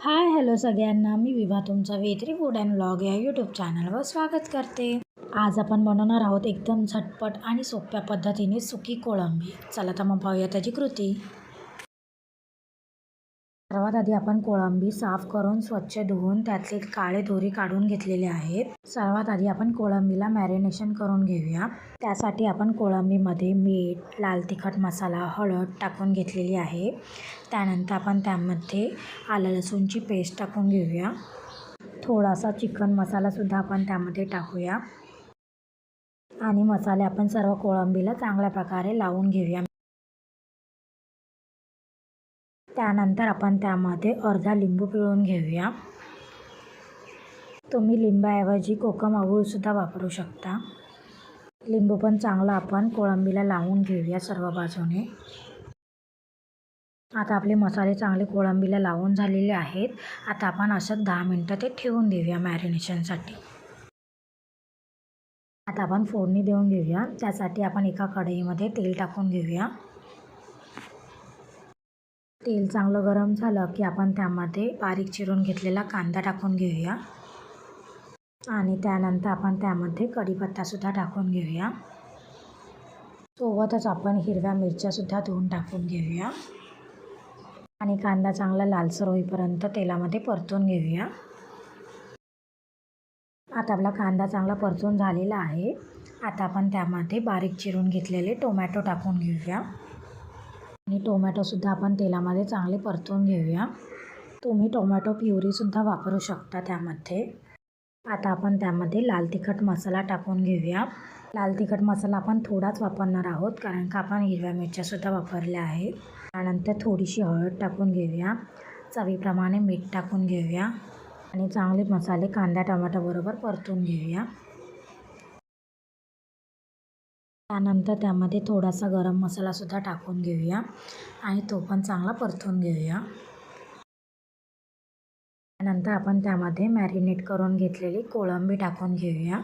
Hi hello सगळ्यांना. मी विभा तुमचा वेत्री फूड अँड ब्लॉग या यूट्यूब चॅनलवर स्वागत करते. आज आपण बनवणार आहोत एकदम झटपट आणि सोप्या पद्धतीने सुकी कोळंबी. चला तर मग पाहूया त्याची कृती. सर्वात आधी आपण कोळंबी साफ करून स्वच्छ धुवून त्यातले काळे दोरी काढून घेतलेले आहेत. सर्वात आधी आपण कोळंबीला मॅरिनेशन करून घेऊया. त्यासाठी आपण कोळंबीमध्ये मीठ लाल तिखट मसाला हळद टाकून घेतलेली आहे. त्यानंतर आपण त्यामध्ये आलं लसूणची पेस्ट टाकून घेऊया. थोडासा चिकन मसालासुद्धा आपण त्यामध्ये टाकूया. आणि मसाले आपण सर्व कोळंबीला चांगल्या प्रकारे लावून घेऊया. त्यानंतर आपण त्यामध्ये अर्धा लिंबू पिळून घेऊया. तुम्ही लिंबाऐवजी कोकम आवळूसुद्धा वापरू शकता. लिंबू पण चांगला आपण कोळंबीला लावून घेऊया सर्व बाजूने. आता आपले मसाले चांगले कोळंबीला लावून झालेले आहेत. आता आपण असं दहा मिनटं ते ठेवून देऊया मॅरिनेशनसाठी. आता आपण फोडणी देऊन घेऊया. त्यासाठी आपण एका कढईमध्ये तेल टाकून घेऊया. तेल चांगलं गरम झालं की आपण त्यामध्ये बारीक चिरून घेतलेला कांदा टाकून घेऊया. आणि त्यानंतर आपण त्यामध्ये कढीपत्तासुद्धा टाकून घेऊया. सोबतच आपण हिरव्या मिरच्यासुद्धा धुवून टाकून घेऊया. आणि कांदा चांगला लालसर होईपर्यंत तेलामध्ये परतून घेऊया. आता आपला कांदा चांगला परतून झालेला आहे. आता आपण त्यामध्ये बारीक चिरून घेतलेले टोमॅटो टाकून घेऊया. आणि टोमॅटोसुद्धा आपण तेलामध्ये चांगले परतून घेऊया. तुम्ही टोमॅटो प्युरीसुद्धा वापरू शकता त्यामध्ये. आता आपण त्यामध्ये लाल तिखट मसाला टाकून घेऊया. लाल तिखट मसाला आपण थोडाच वापरणार आहोत कारण का आपण हिरव्या मिरच्यासुद्धा वापरल्या आहेत. त्यानंतर थोडीशी हळद टाकून घेऊया. चवीप्रमाणे मीठ टाकून घेऊया. आणि चांगले मसाले कांदा टोमॅटोबरोबर परतून घेऊया. त्यानंतर त्यामध्ये थोडासा गरम मसालासुद्धा टाकून घेऊया आणि तो पण चांगला परतून घेऊया. त्यानंतर आपण त्यामध्ये मॅरिनेट करून घेतलेली कोळंबी टाकून घेऊया.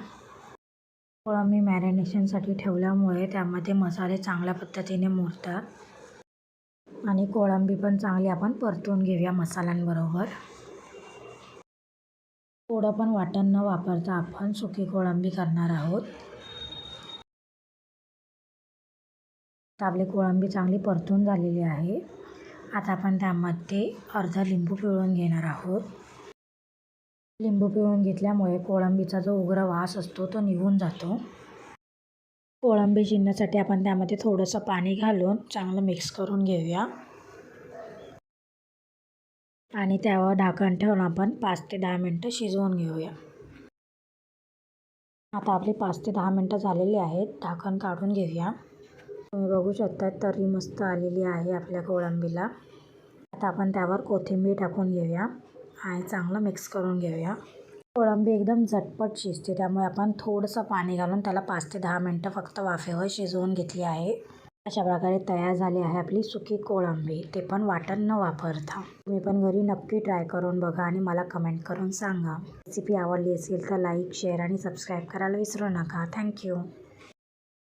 कोळंबी मॅरिनेशनसाठी ठेवल्यामुळे त्यामध्ये मसाले चांगल्या पद्धतीने मुरतात आणि कोळंबी पण चांगली आपण परतून घेऊया मसाल्यांबरोबर. थोडं पण वाटण न वापरता आपण सुकी कोळंबी करणार आहोत. आता आपली कोळंबी चांगली परतून झालेली आहे. आता आपण त्यामध्ये अर्धा लिंबू पिळून घेणार आहोत. लिंबू पिळून घेतल्यामुळे कोळंबीचा जो उग्र वास असतो तो निघून जातो. कोळंबी शिजण्यासाठी आपण त्यामध्ये थोडंसं पाणी घालून चांगलं मिक्स करून घेऊया. आणि त्यावर ढाकण ठेवून आपण पाच ते दहा मिनटं शिजवून घेऊया. आता आपली पाच ते दहा मिनटं झालेली आहेत. ढाकण काढून घेऊया. तुम्ही बघू शकता तरी मस्त आलेली आहे आपल्या कोळंबीला. आता आपण त्यावर कोथिंबीर टाकून घेऊया आणि चांगलं मिक्स करून घेऊया. कोळंबी एकदम झटपट शिजते त्यामुळे आपण थोडंसं पाणी घालून त्याला पाच ते दहा मिनटं फक्त वाफेवर शिजवून घेतली आहे. अशा प्रकारे तयार झाली आहे आपली सुकी कोळंबी ते पण वाटण न वापरता. तुम्ही पण घरी नक्की ट्राय करून बघा आणि मला कमेंट करून सांगा. रेसिपी आवडली असेल तर लाईक शेअर आणि सबस्क्राईब करायला विसरू नका. थँक्यू